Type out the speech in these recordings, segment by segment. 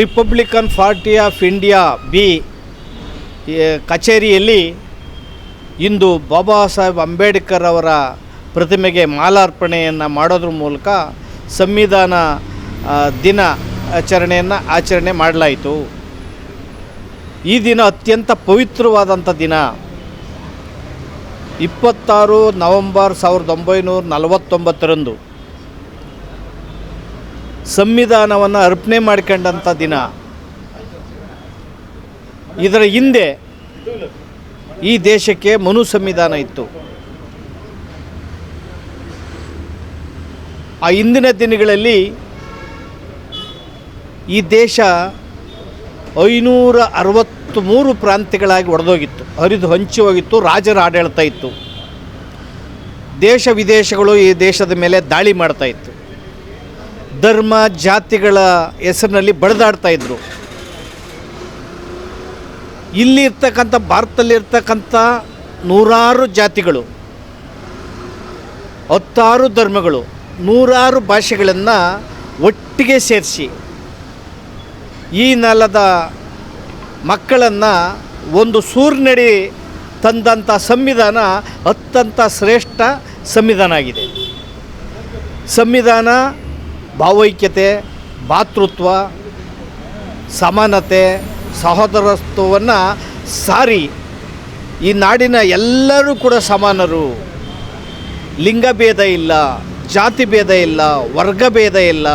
Republican Party of India B ಕಚೇರಿಯಲ್ಲಿ ಇಂದು ಬಾಬಾ ಸಾಹೇಬ್ ಅಂಬೇಡ್ಕರ್ ಅವರ ಪ್ರತಿಮೆಗೆ ಮಾಲಾರ್ಪಣೆಯನ್ನು ಮಾಡೋದ್ರ ಮೂಲಕ ಸಂವಿಧಾನ ದಿನ ಆಚರಣೆಯನ್ನು ಆಚರಣೆ ಮಾಡಲಾಯಿತು. ಈ ದಿನ ಅತ್ಯಂತ ಪವಿತ್ರವಾದಂಥ ದಿನ. ಇಪ್ಪತ್ತಾರು ನವಂಬರ್ ಸಾವಿರದ ಒಂಬೈನೂರ ನಲವತ್ತೊಂಬತ್ತರಂದು. ಸಂವಿಧಾನವನ್ನು ಅರ್ಪಣೆ ಮಾಡಿಕೊಂಡಂಥ ದಿನ. ಇದರ ಹಿಂದೆ ಈ ದೇಶಕ್ಕೆ ಮನು ಸಂವಿಧಾನ ಇತ್ತು. ಆ ಇಂದಿನ ದಿನಗಳಲ್ಲಿ ಈ ದೇಶ ಐನೂರ ಅರವತ್ತ್ಮೂರು ಪ್ರಾಂತ್ಯಗಳಾಗಿ ಒಡೆದೋಗಿತ್ತು. ಹರಿದು ಹಂಚಿ ಹೋಗಿತ್ತು, ರಾಜರ ಆಡಳಿತ ಇತ್ತು. ದೇಶ ವಿದೇಶಗಳು ಈ ದೇಶದ ಮೇಲೆ ದಾಳಿ ಮಾಡ್ತಾ ಇತ್ತು. ಧರ್ಮ ಜಾತಿಗಳ ಹೆಸರಿನಲ್ಲಿ ಬಡಿದಾಡ್ತಾ ಇದ್ದರು ಇಲ್ಲಿ ಇರ್ತಕ್ಕಂಥ ಭಾರತದಲ್ಲಿರ್ತಕ್ಕಂಥ ನೂರಾರು ಜಾತಿಗಳು, ಹತ್ತಾರು ಧರ್ಮಗಳು, ನೂರಾರು ಭಾಷೆಗಳನ್ನು ಒಟ್ಟಿಗೆ ಸೇರಿಸಿ ಈ ನೆಲದ ಮಕ್ಕಳನ್ನು ಒಂದು ಸೂರ್ನಡಿ ತಂದಂಥ ಸಂವಿಧಾನ ಅತ್ಯಂತ ಶ್ರೇಷ್ಠ ಸಂವಿಧಾನ ಆಗಿದೆ. ಸಂವಿಧಾನ ಭಾವೈಕ್ಯತೆ, ಭಾತೃತ್ವ, ಸಮಾನತೆ, ಸಹೋದರತ್ವವನ್ನು ಸಾರಿ ಈ ನಾಡಿನ ಎಲ್ಲರೂ ಕೂಡ ಸಮಾನರು. ಲಿಂಗಭೇದ ಇಲ್ಲ ಜಾತಿ ಭೇದ ಇಲ್ಲ ವರ್ಗ ಭೇದ ಇಲ್ಲ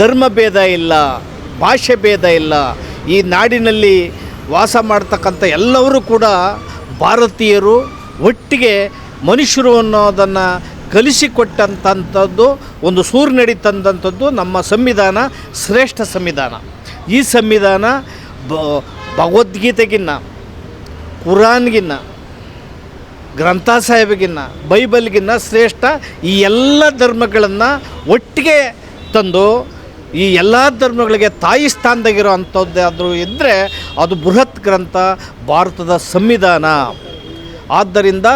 ಧರ್ಮ ಭೇದ ಇಲ್ಲ ಭಾಷೆ ಭೇದ ಇಲ್ಲ. ಈ ನಾಡಿನಲ್ಲಿ ವಾಸ ಮಾಡ್ತಕ್ಕಂಥ ಎಲ್ಲರೂ ಕೂಡ ಭಾರತೀಯರು ಒಟ್ಟಿಗೆ ಮನುಷ್ಯರು ಅನ್ನೋದನ್ನು ಕಲಿಸಿಕೊಟ್ಟಂಥದ್ದು ಒಂದು ಸೂರ್ನಡಿ ತಂದಂಥದ್ದು ನಮ್ಮ ಸಂವಿಧಾನ, ಶ್ರೇಷ್ಠ ಸಂವಿಧಾನ. ಈ ಸಂವಿಧಾನ ಭಗವದ್ಗೀತೆಗಿನ್ನ, ಕುರಾನ್ಗಿನ್ನ ಗ್ರಂಥ ಸಾಹೇಬಗಿನ್ನ ಬೈಬಲ್ಗಿನ್ನ ಶ್ರೇಷ್ಠ ಈ ಎಲ್ಲ ಧರ್ಮಗಳನ್ನು ಒಟ್ಟಿಗೆ ತಂದು, ಈ ಎಲ್ಲ ಧರ್ಮಗಳಿಗೆ ತಾಯಿ ಸ್ಥಾನದಾಗಿರೋ ಅಂಥದ್ದಾದರೂ ಇದ್ದರೆ ಅದು ಬೃಹತ್ ಗ್ರಂಥ, ಭಾರತದ ಸಂವಿಧಾನ. ಆದ್ದರಿಂದ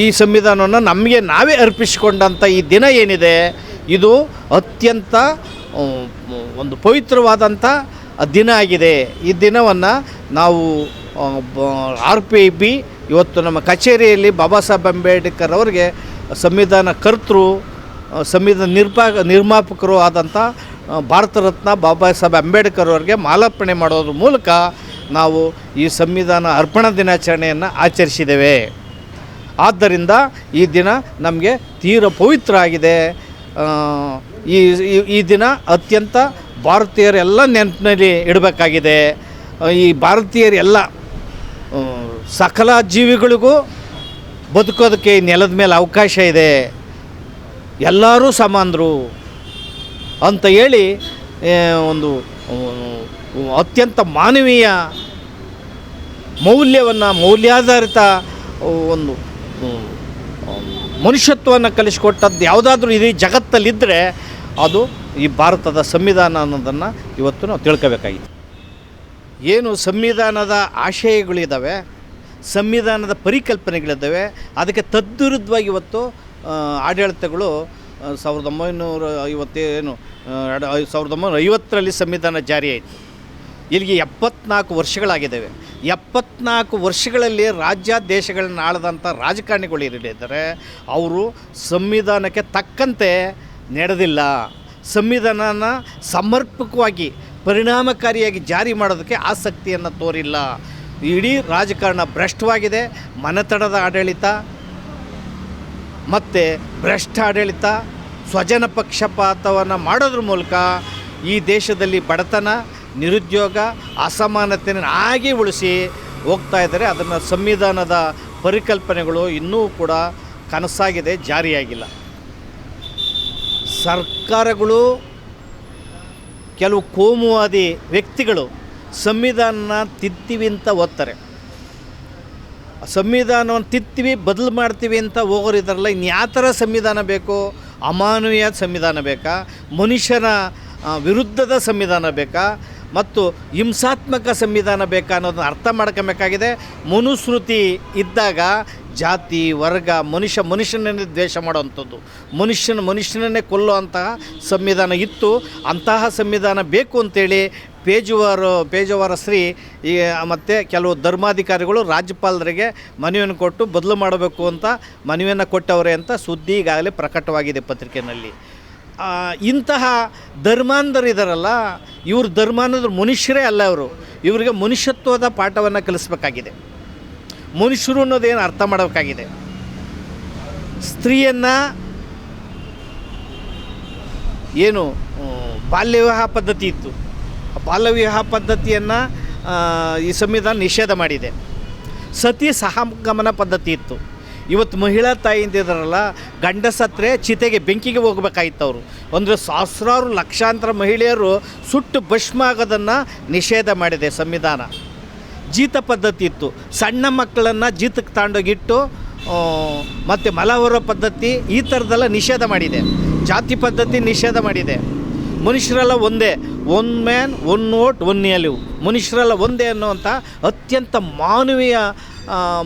ಈ ಸಂವಿಧಾನವನ್ನು ನಮಗೆ ನಾವೇ ಅರ್ಪಿಸಿಕೊಂಡಂಥ ಈ ದಿನ ಏನಿದೆ, ಇದು ಅತ್ಯಂತ ಒಂದು ಪವಿತ್ರವಾದಂಥ ದಿನ ಆಗಿದೆ. ಈ ದಿನವನ್ನು ನಾವು ಆರ್ ಪಿ ಐ ಬಿ ಇವತ್ತು ನಮ್ಮ ಕಚೇರಿಯಲ್ಲಿ ಬಾಬಾ ಸಾಹೇಬ್ ಅಂಬೇಡ್ಕರ್ ಅವರಿಗೆ ಸಂವಿಧಾನ ಕರ್ತೃ ಸಂವಿಧಾನ ನಿರ್ಪಾ ನಿರ್ಮಾಪಕರು ಆದಂಥ ಭಾರತ ರತ್ನ ಬಾಬಾ ಸಾಹೇಬ್ ಅಂಬೇಡ್ಕರ್ ಅವರಿಗೆ ಮಾಲಾರ್ಪಣೆ ಮಾಡೋದ್ರ ಮೂಲಕ ನಾವು ಈ ಸಂವಿಧಾನ ಅರ್ಪಣಾ ದಿನಾಚರಣೆಯನ್ನು ಆಚರಿಸಿದ್ದೇವೆ. ಆದ್ದರಿಂದ ಈ ದಿನ ನಮಗೆ ತೀರ ಪವಿತ್ರ ಆಗಿದೆ ಈ, ಈ- ದಿನ ಅತ್ಯಂತ ಭಾರತೀಯರೆಲ್ಲ ನೆನಪಿನಲ್ಲಿ ಇಡಬೇಕಾಗಿದೆ. ಈ ಭಾರತೀಯರೆಲ್ಲ ಸಕಲ ಜೀವಿಗಳಿಗೂ ಬದುಕೋದಕ್ಕೆ ಈ ನೆಲದ ಮೇಲೆ ಅವಕಾಶ ಇದೆ. ಎಲ್ಲರೂ ಸಮಾನರು ಅಂತ ಹೇಳಿ ಒಂದು ಅತ್ಯಂತ ಮಾನವೀಯ ಮೌಲ್ಯವನ್ನು, ಮೌಲ್ಯಾಧಾರಿತ ಒಂದು ಮನುಷ್ಯತ್ವವನ್ನು ಕಲಿಸಿಕೊಟ್ಟದ್ದು ಯಾವುದಾದ್ರೂ ಇಡೀ ಜಗತ್ತಲ್ಲಿದ್ದರೆ ಅದು ಈ ಭಾರತದ ಸಂವಿಧಾನ ಅನ್ನೋದನ್ನು ಇವತ್ತು ನಾವು ತಿಳ್ಕೋಬೇಕಾಗಿತ್ತು. ಏನು ಸಂವಿಧಾನದ ಆಶಯಗಳಿದ್ದಾವೆ ಸಂವಿಧಾನದ ಪರಿಕಲ್ಪನೆಗಳಿದ್ದಾವೆ ಅದಕ್ಕೆ ತದ್ವಿರುದ್ಧವಾಗಿ ಇವತ್ತು ಆಡಳಿತಗಳು ಸಾವಿರದ ಒಂಬೈನೂರ ಐವತ್ತೇನು ಎರಡು, ಸಾವಿರದ ಒಂಬೈನೂರ ಐವತ್ತರಲ್ಲಿ ಸಂವಿಧಾನ ಜಾರಿ ಆಯಿತು ಇಲ್ಲಿಗೆ ಎಪ್ಪತ್ನಾಲ್ಕು ವರ್ಷಗಳಾಗಿದ್ದಾವೆ. ಎಪ್ಪತ್ನಾಲ್ಕು ವರ್ಷಗಳಲ್ಲಿ ರಾಜ್ಯ ದೇಶಗಳನ್ನ ಆಳದಂಥ ರಾಜಕಾರಣಿಗಳು ಇರಿದ್ದಾರೆ ಅವರು ಸಂವಿಧಾನಕ್ಕೆ ತಕ್ಕಂತೆ ನಡೆದಿಲ್ಲ. ಸಂವಿಧಾನನ ಸಮರ್ಪಕವಾಗಿ ಪರಿಣಾಮಕಾರಿಯಾಗಿ ಜಾರಿ ಮಾಡೋದಕ್ಕೆ ಆಸಕ್ತಿಯನ್ನು ತೋರಿಲ್ಲ. ಇಡೀ ರಾಜಕಾರಣ ಭ್ರಷ್ಟವಾಗಿದೆ. ಮನೆತಡದ ಆಡಳಿತ, ಮತ್ತು ಭ್ರಷ್ಟ ಆಡಳಿತ, ಸ್ವಜನ ಪಕ್ಷಪಾತವನ್ನು ಮಾಡೋದ್ರ ಮೂಲಕ ಈ ದೇಶದಲ್ಲಿ ಬಡತನ ನಿರುದ್ಯೋಗ ಅಸಮಾನತೆಯನ್ನು ಆಗಿ ಉಳಿಸಿ ಹೋಗ್ತಾ ಇದ್ದಾರೆ. ಅದನ್ನು ಸಂವಿಧಾನದ ಪರಿಕಲ್ಪನೆಗಳು ಇನ್ನೂ ಕೂಡ ಕನಸಾಗಿದೆ, ಜಾರಿಯಾಗಿಲ್ಲ. ಸರ್ಕಾರಗಳು, ಕೆಲವು ಕೋಮುವಾದಿ ವ್ಯಕ್ತಿಗಳು ಸಂವಿಧಾನನ ತಿತ್ತಿವಿ ಅಂತ ಓದ್ತಾರೆ. ಸಂವಿಧಾನವನ್ನು ತಿತ್ತೀವಿ ಬದಲು ಮಾಡ್ತೀವಿ ಅಂತ ಹೋಗೋರು ಇದ್ದಾರಲ್ಲ ಇನ್ನು ಥರ ಸಂವಿಧಾನ ಬೇಕು? ಅಮಾನವೀಯ ಸಂವಿಧಾನ ಬೇಕಾ? ಮನುಷ್ಯನ ವಿರುದ್ಧದ ಸಂವಿಧಾನ ಬೇಕಾ? ಮತ್ತು ಹಿಂಸಾತ್ಮಕ ಸಂವಿಧಾನ ಬೇಕಾ ಅನ್ನೋದನ್ನ ಅರ್ಥ ಮಾಡ್ಕೊಬೇಕಾಗಿದೆ. ಮನುಸ್ಮೃತಿ ಇದ್ದಾಗ ಜಾತಿ, ವರ್ಗ, ಮನುಷ್ಯ, ಮನುಷ್ಯನನ್ನೇ ದ್ವೇಷ ಮಾಡುವಂಥದ್ದು. ಮನುಷ್ಯನ ಮನುಷ್ಯನನ್ನೇ ಕೊಲ್ಲುವಂತಹ ಸಂವಿಧಾನ ಇತ್ತು. ಅಂತಹ ಸಂವಿಧಾನ ಬೇಕು ಅಂತೇಳಿ ಪೇಜುವರು ಪೇಜುವಾರ ಶ್ರೀ ಈ, ಮತ್ತು ಕೆಲವು ಧರ್ಮಾಧಿಕಾರಿಗಳು ರಾಜ್ಯಪಾಲರಿಗೆ ಮನವಿಯನ್ನು ಕೊಟ್ಟು ಬದಲು ಮಾಡಬೇಕು ಅಂತ ಮನವಿಯನ್ನು ಕೊಟ್ಟವರೇ ಅಂತ ಸುದ್ದಿ ಈಗಾಗಲೇ ಪ್ರಕಟವಾಗಿದೆ ಪತ್ರಿಕೆಯಲ್ಲಿ. ಇಂತಹ ಧರ್ಮಾಂಧರು ಇದ್ದಾರಲ್ಲ ಇವ್ರ ಧರ್ಮಾಂಧರು ಮನುಷ್ಯರೇ ಅಲ್ಲ ಅವರು ಇವರಿಗೆ ಮನುಷ್ಯತ್ವದ ಪಾಠವನ್ನು ಕಲಿಸ್ಬೇಕಾಗಿದೆ. ಮನುಷ್ಯರು ಅನ್ನೋದೇನು ಅರ್ಥ ಮಾಡಬೇಕಾಗಿದೆ? ಸ್ತ್ರೀಯನ್ನು ಏನು ಬಾಲ್ಯ ವಿವಾಹ ಪದ್ಧತಿ ಇತ್ತು. ಬಾಲ್ಯ ವಿವಾಹ ಪದ್ಧತಿಯನ್ನು ಈ ಸಂವಿಧಾನ ನಿಷೇಧ ಮಾಡಿದೆ. ಸತಿ ಸಹಗಮನ ಪದ್ಧತಿ ಇತ್ತು. ಇವತ್ತು ಮಹಿಳಾ ತಾಯಿಂದಿದಾರಲ್ಲ ಗಂಡ ಸತ್ತರೆ ಚಿತೆಗೆ ಬೆಂಕಿಗೆ ಹೋಗ್ಬೇಕಾಗಿತ್ತು ಅವರು ಅಂದರೆ ಸಹಸ್ರಾರು ಲಕ್ಷಾಂತರ ಮಹಿಳೆಯರು ಸುಟ್ಟು ಭಸ್ಮ ಆಗೋದನ್ನು ನಿಷೇಧ ಮಾಡಿದೆ ಸಂವಿಧಾನ. ಜೀತ ಪದ್ಧತಿ ಇತ್ತು. ಸಣ್ಣ ಮಕ್ಕಳನ್ನು ಜೀತಕ್ಕೆ ತಾಂಡೋಗಿಟ್ಟು ಮತ್ತು ಮಲಹೊರ ಪದ್ಧತಿ ಈ ಥರದ್ದೆಲ್ಲ ನಿಷೇಧ ಮಾಡಿದೆ. ಜಾತಿ ಪದ್ಧತಿ ನಿಷೇಧ ಮಾಡಿದೆ. ಮನುಷ್ಯರೆಲ್ಲ ಒಂದೇ one man one vote one ಎಲಿವ್ ಮನುಷ್ಯರೆಲ್ಲ ಒಂದೇ ಅನ್ನುವಂಥ ಅತ್ಯಂತ ಮಾನವೀಯ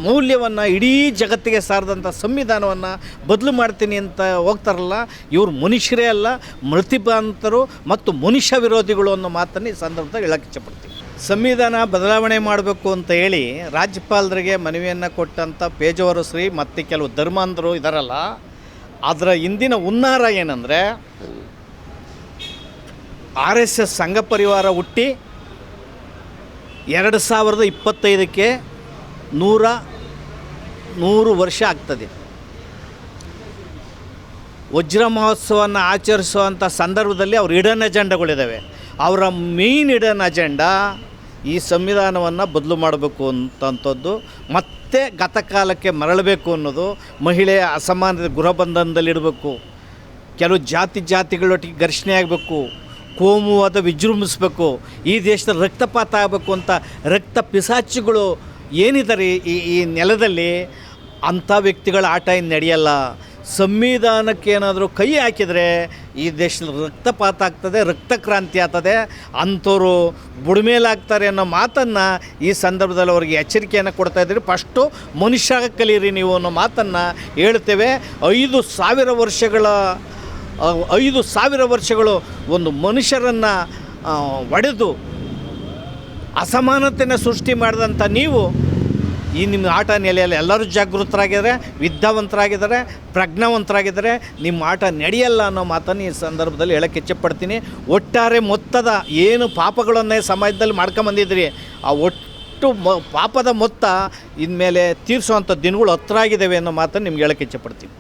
ಮೌಲ್ಯವನ್ನು ಇಡೀ ಜಗತ್ತಿಗೆ ಸಾರದಂಥ ಸಂವಿಧಾನವನ್ನು ಬದಲು ಮಾಡ್ತೀನಿ ಅಂತ ಹೋಗ್ತಾರಲ್ಲ, ಇವರು ಮನುಷ್ಯರೇ ಅಲ್ಲ ಮೃತಿಭಾಂತರು ಮತ್ತು ಮನುಷ್ಯ ವಿರೋಧಿಗಳು ಅನ್ನೋ ಮಾತನ್ನು ಈ ಸಂದರ್ಭದಲ್ಲಿ ಹೇಳಕ್ಕೆ ಇಷ್ಟಪಡ್ತೀನಿ. ಸಂವಿಧಾನ ಬದಲಾವಣೆ ಮಾಡಬೇಕು ಅಂತ ಹೇಳಿ ರಾಜ್ಯಪಾಲರಿಗೆ ಮನವಿಯನ್ನು ಕೊಟ್ಟಂಥ ಪೇಜವರು ಶ್ರೀ ಮತ್ತು ಕೆಲವು ಧರ್ಮಾಂಧರು ಇದಾರಲ್ಲ, ಅದರ ಇಂದಿನ ಉನ್ನಾರ ಏನಂದರೆ, ಆರ್ ಎಸ್ ಎಸ್ ಸಂಘ ಪರಿವಾರ ಹುಟ್ಟಿ ಎರಡು ಸಾವಿರದ ಇಪ್ಪತ್ತೈದಕ್ಕೆ ನೂರ ನೂರು ವರ್ಷ ಆಗ್ತದೆ. ವಜ್ರ ಮಹೋತ್ಸವವನ್ನು ಆಚರಿಸುವಂಥ ಸಂದರ್ಭದಲ್ಲಿ ಅವ್ರ ಇಡನ್ ಅಜೆಂಡಗಳಿದ್ದಾವೆ. ಅವರ ಮೇಯ್ನ್ ಇಡನ್ ಅಜೆಂಡಾ ಈ ಸಂವಿಧಾನವನ್ನು ಬದಲು ಮಾಡಬೇಕು ಅಂತಂಥದ್ದು, ಮತ್ತೆ ಗತಕಾಲಕ್ಕೆ ಮರಳಬೇಕು ಅನ್ನೋದು ಮಹಿಳೆಯ ಅಸಮಾನತೆ ಗೃಹಬಂಧನದಲ್ಲಿಡಬೇಕು ಕೆಲವು ಜಾತಿ ಜಾತಿಗಳೊಟ್ಟಿಗೆ ಘರ್ಷಣೆ ಆಗಬೇಕು, ಕೋಮುವಾದ ವಿಜೃಂಭಿಸ್ಬೇಕು, ಈ ದೇಶದ ರಕ್ತಪಾತ ಆಗಬೇಕು ಅಂತ ರಕ್ತ ಪಿಸಾಚಿಗಳು ಏನಿದ್ದಾರೆ ಈ ಈ ನೆಲದಲ್ಲಿ ಅಂಥ ವ್ಯಕ್ತಿಗಳ ಆಟ ಏನು ನಡೆಯಲ್ಲ. ಸಂವಿಧಾನಕ್ಕೆ ಏನಾದರೂ ಕೈ ಹಾಕಿದರೆ ಈ ದೇಶದಲ್ಲಿ ರಕ್ತಪಾತ ಆಗ್ತದೆ, ರಕ್ತ ಕ್ರಾಂತಿ ಆಗ್ತದೆ. ಅಂಥವ್ರು ಬುಡಮೇಲಾಗ್ತಾರೆ ಅನ್ನೋ ಮಾತನ್ನು ಈ ಸಂದರ್ಭದಲ್ಲಿ ಅವ್ರಿಗೆ ಎಚ್ಚರಿಕೆಯನ್ನು ಕೊಡ್ತಾ ಇದ್ದೀರಿ. ಫಸ್ಟು ಮನುಷ್ಯ ಕಲೀರಿ ನೀವು ಅನ್ನೋ ಮಾತನ್ನು ಹೇಳ್ತೇವೆ. ಐದು ಸಾವಿರ ವರ್ಷಗಳ, ಐದು ಸಾವಿರ ವರ್ಷಗಳು ಒಂದು ಮನುಷ್ಯರನ್ನು ಒಡೆದು ಅಸಮಾನತೆಯನ್ನು ಸೃಷ್ಟಿ ಮಾಡಿದಂಥ ನೀವು ಈ ನಿಮ್ಮ ಆಟ ನೆಲೆಯಲ್ಲಿ ಎಲ್ಲರೂ ಜಾಗೃತರಾಗಿದ್ದಾರೆ, ವಿದ್ಯಾವಂತರಾಗಿದ್ದಾರೆ, ಪ್ರಜ್ಞಾವಂತರಾಗಿದ್ದಾರೆ. ನಿಮ್ಮ ಆಟ ನಡೆಯಲ್ಲ ಅನ್ನೋ ಮಾತನ್ನು ಈ ಸಂದರ್ಭದಲ್ಲಿ ಹೇಳಕ್ಕೆ ಇಚ್ಛಪಡ್ತೀನಿ. ಒಟ್ಟಾರೆ ಮೊತ್ತದ ಏನು ಪಾಪಗಳನ್ನೇ ಸಮಾಜದಲ್ಲಿ ಮಾಡ್ಕೊಂಬಂದಿದ್ರಿ ಆ ಒಟ್ಟು ಮ, ಪಾಪದ ಮೊತ್ತ ಇನ್ಮೇಲೆ ತೀರಿಸುವಂಥ ದಿನಗಳು ಹತ್ರ ಆಗಿದ್ದಾವೆ ಅನ್ನೋ ಮಾತನ್ನು ನಿಮ್ಗೆ ಹೇಳಕ್ಕೆ ಇಚ್ಛೆಪಡ್ತೀನಿ.